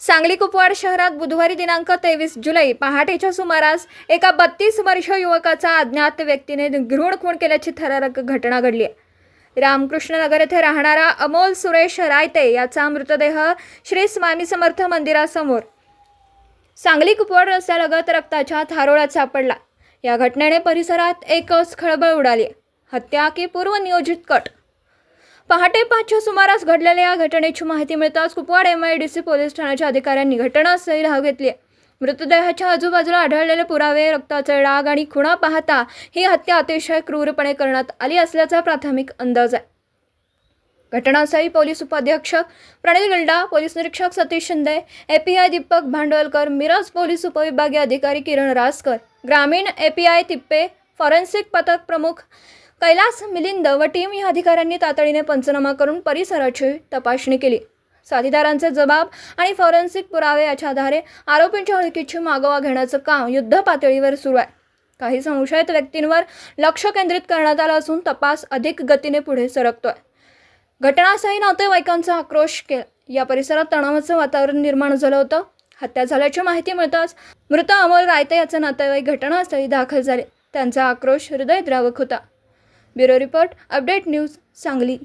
सांगली कुपवाड शहरात बुधवारी दिनांक तेवीस जुलै पहाटेच्या सुमारास एका बत्तीस वर्ष युवकाचा अज्ञात व्यक्तीने घृण खून केल्याची थरारक घटना घडली आहे. रामकृष्णनगर येथे राहणारा अमोल सुरेश रायते याचा मृतदेह श्री स्वामी समर्थ मंदिरासमोर. सांगली कुपवाड रस्त्यालगत रक्ताच्या थारोळ्यात सापडला. या घटनेने परिसरात एकच खळबळ उडाली हत्या की पूर्वनियोजित कट? पहाटे पाचच्या सुमारास घडलेल्या या घटनेची माहिती मिळताच Kupwad M I D C police ठाण्याच्या अधिकाऱ्यांनी घटनास्थळी धाव घेतली आहे. मृतदेहाच्या आजूबाजूला आढळलेले पुरावे रक्ताचे डाग आणि खुणा पाहता ही हत्या अतिशय क्रूरपणे करण्यात आली असल्याचा प्राथमिक अंदाज आहे घटनास्थळी पोलीस उपाध्यक्षक प्रणील गिल्डा पोलीस निरीक्षक सतीश शिंदे एपीआय दीपक भांडवलकर मिरज पोलीस उपविभागीय अधिकारी किरण रासकर ग्रामीण एपीआय तिप्पे फॉरेन्सिक पथक प्रमुख कैलास मिलिंद व टीम या अधिकाऱ्यांनी तातडीने पंचनामा करून परिसराची तपासणी केली. साथीदारांचे जबाब आणि फॉरेन्सिक पुरावे याच्या आधारे आरोपींच्या ओळखीची मागोवा घेण्याचं काम युद्ध पातळीवर सुरू आहे. काही संशयित व्यक्तींवर लक्ष केंद्रित करण्यात आलं असून तपास अधिक गतीने पुढे सरकतोय. घटनास्थळी नातेवाईकांचा आक्रोश के या परिसरात तणावाचं वातावरण निर्माण झालं होतं. हत्या झाल्याची माहिती मिळताच मृत अमोल रायते याचे नातेवाईक घटनास्थळी दाखल झाले. त्यांचा आक्रोश हृदयद्रावक होता. Bureau report update news Sangli.